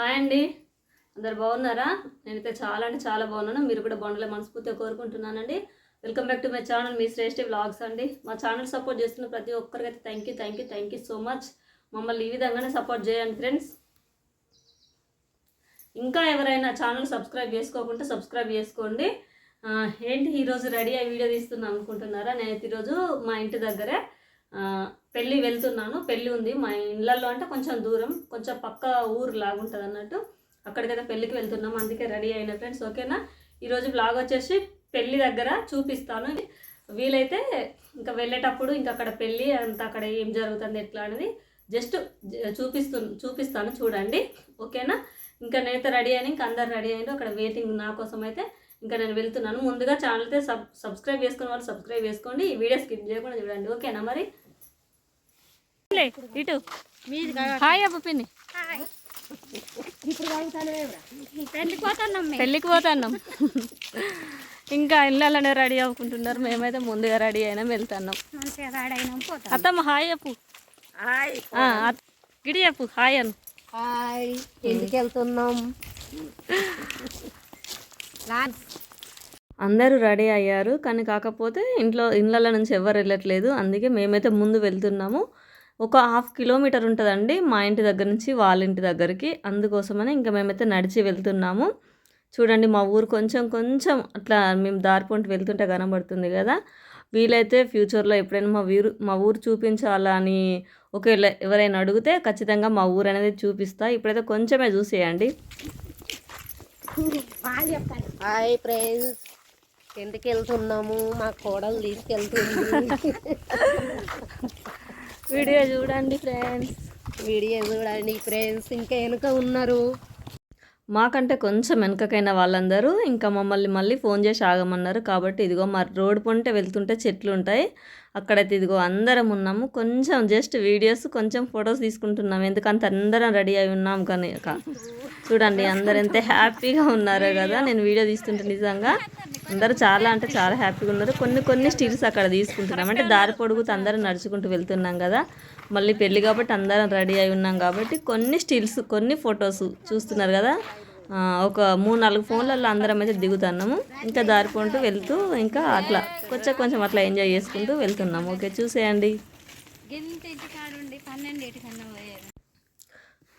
Hi అండి. అందరు బాగున్నారా? నేనైతే చాలా అంటే చాలా బాగున్నాను. మీరు కూడా బాగుండాలి మనస్ఫూర్తిగా కోరుకుంటున్నానండి. Welcome back to my channel me Shreshtha vlogs అండి. మా ఛానల్ సపోర్ట్ చేస్తున్న ప్రతి ఒక్కరికైతే thank you thank you thank you so much మమ్మల్ని ఈ విధంగానే సపోర్ట్ చేయండి ఫ్రెండ్స్ ఇంకా ఎవరైనా ఛానల్ సబ్స్క్రైబ్ చేసుకోకుంటే సబ్స్క్రైబ్ చేసుకోండి. ఏంటి ఈరోజు రెడీ అయ్యి వీడియో తీస్తున్నాం అనుకుంటున్నారా? నేనైతే ఈరోజు మా ఇంటి దగ్గరే పెళ్ళి వెళ్తున్నాను. పెళ్ళి ఉంది. మా ఇళ్ళల్లో అంటే కొంచెం దూరం. కొంచెం పక్క ఊరు లాగుంటుంది అన్నట్టు. అక్కడికైతే పెళ్ళికి వెళ్తున్నాం. అందుకే రెడీ అయిన ఫ్రెండ్స్. ఓకేనా? ఈరోజు బ్లాగ్ వచ్చేసి పెళ్ళి దగ్గర చూపిస్తాను. వీలైతే ఇంకా వెళ్ళేటప్పుడు ఇంకా అక్కడ పెళ్ళి అంత అక్కడ ఏం జరుగుతుంది ఎట్లా అనేది జస్ట్ చూపిస్తు చూపిస్తాను చూడండి. ఓకేనా? ఇంకా నేనైతే రెడీ అయినా ఇంకా అందరు రెడీ అయినా అక్కడ వెయిటింగ్ నా కోసం అయితే ఇంకా నేను వెళ్తున్నాను. ముందుగా ఛానల్ అయితే సబ్ సబ్స్క్రైబ్ చేసుకున్న వాళ్ళు సబ్స్క్రైబ్ చేసుకోండి. ఈ వీడియో స్కిప్ చేయకుండా చూడండి. ఓకేనా మరి? ఇటు. హాయ్ అబ్బ పిన్ని పెళ్ళికి పోతున్నాం ఇంకా ఇళ్ళలోనే రెడీ అవ్వుకుంటున్నారు మేమైతే ముందుగా రెడీ అయినా వెళ్తున్నాం. అత్తమ్మ హాయ్ అత్- గిడి చెప్పు హాయ్ అను. హాయ్. ఇంటికి వెళ్తున్నాం. అందరూ రెడీ అయ్యారు కానీ కాకపోతే ఇంట్లో ఇళ్ళ నుంచి ఎవరు వెళ్ళట్లేదు. అందుకే మేమైతే ముందు వెళ్తున్నాము. ఒక హాఫ్ కిలోమీటర్ ఉంటుందండి మా ఇంటి దగ్గర నుంచి వాళ్ళ ఇంటి దగ్గరికి. అందుకోసమని ఇంకా మేమైతే నడిచి వెళ్తున్నాము. చూడండి మా ఊరు కొంచెం కొంచెం అట్లా మేము దారి పొంటి వెళ్తుంటే కనబడుతుంది కదా. వీలైతే ఫ్యూచర్లో ఎప్పుడైనా మా ఊరు మా ఊరు చూపించాలా అని ఒకవేళ ఎవరైనా అడిగితే ఖచ్చితంగా మా ఊరు అనేది చూపిస్తా. ఇప్పుడైతే కొంచెమే చూసేయండి. Hi friends. ఎందుకు వెళ్తున్నాము. మా కోడలు తీసుకెళ్తుంది. వీడియో చూడండి ఫ్రెండ్స్ వీడియో చూడండి ఫ్రెండ్స్ ఇంకా వెనుక ఉన్నారు. మాకంటే కొంచెం వెనకకైన వాళ్ళందరూ ఇంకా మమ్మల్ని మళ్ళీ ఫోన్ చేసి ఆగమన్నారు. కాబట్టి ఇదిగో మా రోడ్ పొంటే వెళ్తుంటే చెట్లు ఉంటాయి. అక్కడైతే ఇదిగో అందరం ఉన్నాము. కొంచెం జస్ట్ వీడియోస్ కొంచెం ఫొటోస్ తీసుకుంటున్నాం. ఎందుకంటే అందరం రెడీ అయి ఉన్నాం కానీ చూడండి అందరు ఎంత హ్యాపీగా ఉన్నారో కదా. నేను వీడియో తీస్తుంటే నిజంగా అందరూ చాలా అంటే చాలా హ్యాపీగా ఉన్నారు. కొన్ని కొన్ని స్టిల్స్ అక్కడ తీసుకుంటున్నాం. అంటే దారి పొడుగుతూ అందరూ నడుచుకుంటూ వెళ్తున్నాం కదా. మళ్ళీ పెళ్ళి కాబట్టి అందరం రెడీ అయి ఉన్నాం కాబట్టి కొన్ని స్టిల్స్ కొన్ని ఫొటోస్ చూస్తున్నారు కదా. ఒక మూడు నాలుగు ఫోన్లలో అందరం అయితే దిగుతున్నాము. ఇంకా దారిపోంటూ వెళ్తూ ఇంకా అట్లా కొంచెం కొంచెం అట్లా ఎంజాయ్ చేసుకుంటూ వెళ్తున్నాము. ఓకే చూసేయండి.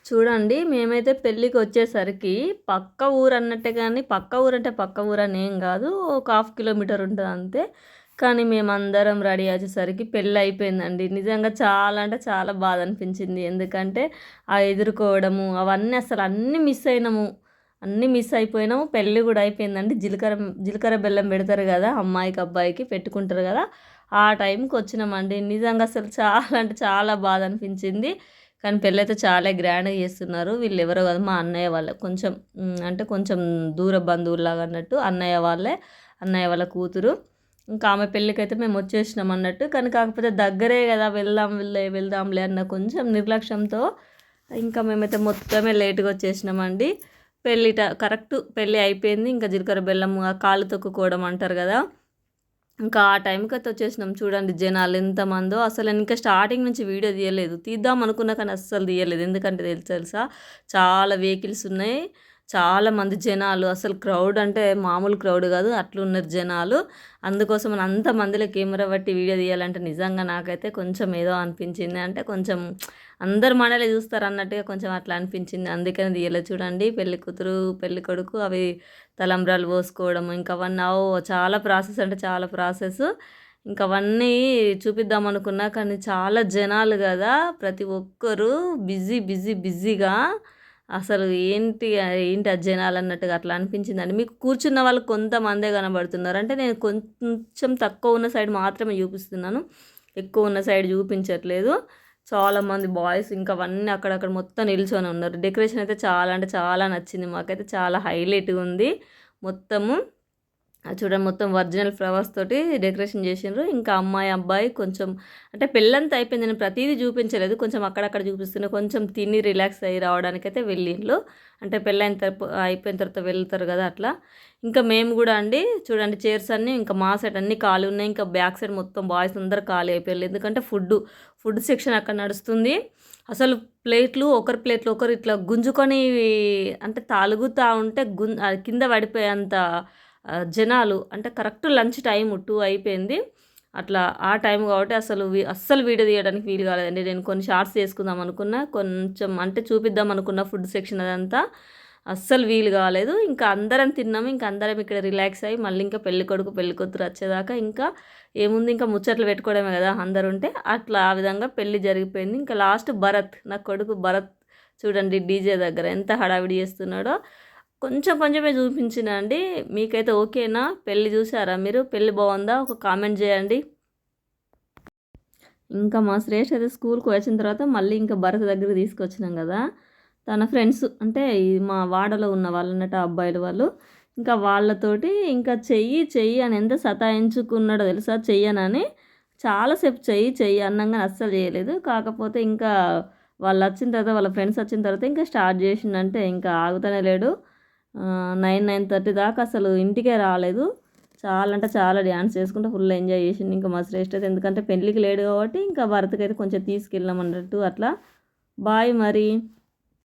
చూడండి మేమైతే పెళ్ళికి వచ్చేసరికి పక్క ఊరు అన్నట్టే కానీ పక్క ఊరు అంటే పక్క ఊరు అని ఏం కాదు. ఒక హాఫ్ కిలోమీటర్ ఉంటుంది అంతే. కానీ మేమందరం రెడీ వచ్చేసరికి పెళ్ళి అయిపోయిందండి. నిజంగా చాలా అంటే చాలా బాధ అనిపించింది. ఎందుకంటే ఆ ఎదుర్కోవడము అవన్నీ అసలు అన్నీ మిస్ అయినాము. అన్నీ మిస్ అయిపోయినాము. పెళ్ళి కూడా అయిపోయిందండి. జీలకర్ర జీలకర్ర బెల్లం పెడతారు కదా అమ్మాయికి అబ్బాయికి పెట్టుకుంటారు కదా ఆ టైంకి వచ్చినామండి. నిజంగా అసలు చాలా అంటే చాలా బాధ అనిపించింది. కానీ పెళ్ళైతే చాలా గ్రాండ్గా చేస్తున్నారు. వీళ్ళు ఎవరో కదా మా అన్నయ్య వాళ్ళే. కొంచెం అంటే కొంచెం దూర బంధువులాగా అన్నట్టు అన్నయ్య వాళ్ళే అన్నయ్య వాళ్ళ కూతురు. ఇంకా ఆమె పెళ్ళికైతే మేము వచ్చేసినాం అన్నట్టు. కానీ కాకపోతే దగ్గరే కదా వెళ్దాం వెళ్ళే వెళ్దాంలే అన్న కొంచెం నిర్లక్ష్యంతో ఇంకా మేమైతే మొత్తమే లేట్గా వచ్చేసినామండి. పెళ్ళిట కరెక్ట్ పెళ్ళి అయిపోయింది. ఇంకా జీలకర్ర బెల్లం ఆ కాళ్ళు తొక్కుకోవడం అంటారు కదా. ఇంకా ఆ టైంకి అయితే వచ్చేసినాం. చూడండి జనాలు ఎంతమందో అసలు ఇంకా స్టార్టింగ్ నుంచి వీడియో తీయలేదు. తీద్దాం అనుకున్నా కానీ అస్సలు తీయలేదు. ఎందుకంటే తెలుసు తెలుసా చాలా వెహికల్స్ ఉన్నాయి. చాలా మంది జనాలు అసలు క్రౌడ్ అంటే మామూలు క్రౌడ్ కాదు అట్లున్నారు జనాలు. అందుకోసం అంత మందిలో కెమెరా పట్టి వీడియో తీయాలంటే నిజంగా నాకైతే కొంచెం ఏదో అనిపించింది. అంటే కొంచెం అందరు మనలే చూస్తారు అన్నట్టుగా కొంచెం అట్లా అనిపించింది. అందుకని తీయలేదు. చూడండి పెళ్ళి కూతురు పెళ్ళి కొడుకు అవి తలంబ్రాలు పోసుకోవడం ఇంకా అవన్నీ. చాలా ప్రాసెస్ అంటే చాలా ప్రాసెస్. ఇంకా అవన్నీ చూపిద్దాం అనుకున్నా కానీ చాలా జనాలు కదా ప్రతి ఒక్కరూ బిజీ బిజీ బిజీగా. అసలు ఏంటి ఏంటి ఆ జనాలు అన్నట్టుగా అట్లా అనిపించిందండి. మీకు కూర్చున్న వాళ్ళు కొంతమందే కనబడుతున్నారు. అంటే నేను కొంచెం తక్కువ ఉన్న సైడ్ మాత్రమే చూపిస్తున్నాను. ఎక్కువ ఉన్న సైడ్ చూపించట్లేదు. చాలా మంది బాయ్స్ ఇంకా అవన్నీ అక్కడక్కడ మొత్తం నిల్చొని ఉన్నారు. డెకరేషన్ అయితే చాలా అంటే చాలా నచ్చింది మాకైతే. చాలా హైలైట్గా ఉంది మొత్తము. చూడండి మొత్తం ఒరిజినల్ ఫ్లవర్స్ తోటి డెకరేషన్ చేసిండ్రు. ఇంకా అమ్మాయి అబ్బాయి కొంచెం అంటే పెళ్ళంతా అయిపోయింది. నేను ప్రతిదీ చూపించలేదు. కొంచెం అక్కడక్కడ చూపిస్తున్నా. కొంచెం తిని రిలాక్స్ అయ్యి రావడానికైతే వెళ్ళిండ్రు. అంటే పెళ్ళైన తర్వాత అయిపోయిన తర్వాత వెళ్తారు కదా అట్లా. ఇంకా మేము కూడా అండి చూడండి చైర్స్ అన్నీ ఇంకా మా సైడ్ అన్నీ ఖాళీ ఉన్నాయి. ఇంకా బ్యాక్ సైడ్ మొత్తం బాయ్స్ అందరు ఖాళీ అయిపోయారు. ఎందుకంటే ఫుడ్ ఫుడ్ సెక్షన్ అక్కడ నడుస్తుంది. అసలు ప్లేట్లు ఒకరి ప్లేట్లు ఒకరు ఇట్లా గుంజుకొని అంటే తాలుగుతూ ఉంటే గుం కింద పడిపోయేంత జనాలు అంటే కరెక్ట్ లంచ్ టైం టూ అయిపోయింది. అట్లా ఆ టైం కాబట్టి అసలు అస్సలు వీడియో తీయడానికి వీలు కాలేదండి. నేను కొన్ని షార్ట్స్ చేసుకుందాం అనుకున్నా కొంచెం అంటే చూపిద్దాం అనుకున్న ఫుడ్ సెక్షన్ అదంతా అస్సలు వీలు కాలేదు. ఇంకా అందరం తిన్నాము ఇంకా అందరం ఇక్కడ రిలాక్స్ అయ్యి మళ్ళీ ఇంకా పెళ్ళి కొడుకు పెళ్ళి కూతురు వచ్చేదాకా ఇంకా ఏముంది? ఇంకా ముచ్చట్లు పెట్టుకోవడమే కదా అందరు ఉంటే అట్లా ఆ విధంగా పెళ్ళి జరిగిపోయింది. ఇంకా లాస్ట్ భరత్ నా కొడుకు భరత్ చూడండి డీజే దగ్గర ఎంత హడావిడి చేస్తున్నాడో. కొంచెం కొంచెమే చూపించిన అండి. మీకైతే ఓకేనా? పెళ్ళి చూసారా మీరు? పెళ్ళి బాగుందా? ఒక కామెంట్ చేయండి. ఇంకా మా శ్రేష్ అయితే స్కూల్కి వచ్చిన తర్వాత మళ్ళీ ఇంకా భరత్ దగ్గర తీసుకొచ్చినాం కదా. తన ఫ్రెండ్స్ అంటే మా వాడలో ఉన్న వాళ్ళు అన్నట్టు అబ్బాయిలు వాళ్ళు. ఇంకా వాళ్ళతోటి ఇంకా చెయ్యి చెయ్యి అని ఎంత సతాయించుకున్నాడో తెలుసా? చెయ్యనని చాలాసేపు చెయ్యి చెయ్యి అన్నంగా అస్సలు చేయలేదు. కాకపోతే ఇంకా వాళ్ళు వచ్చిన తర్వాత వాళ్ళ ఫ్రెండ్స్ వచ్చిన తర్వాత ఇంకా స్టార్ట్ చేసిందంటే ఇంకా ఆగుతూనే లేడు. నైన్ నైన్ థర్టీ దాకా అసలు ఇంటికే రాలేదు. చాలా అంటే చాలా డ్యాన్స్ చేసుకుంటూ ఫుల్ ఎంజాయ్ చేసింది ఇంకా మా శ్రేష్ఠ అయితే ఎందుకంటే పెళ్ళికి లేడు కాబట్టి ఇంకా భర్తకి అయితే కొంచెం తీసుకెళ్ళాం అన్నట్టు అట్లా. బాయ్ మరి.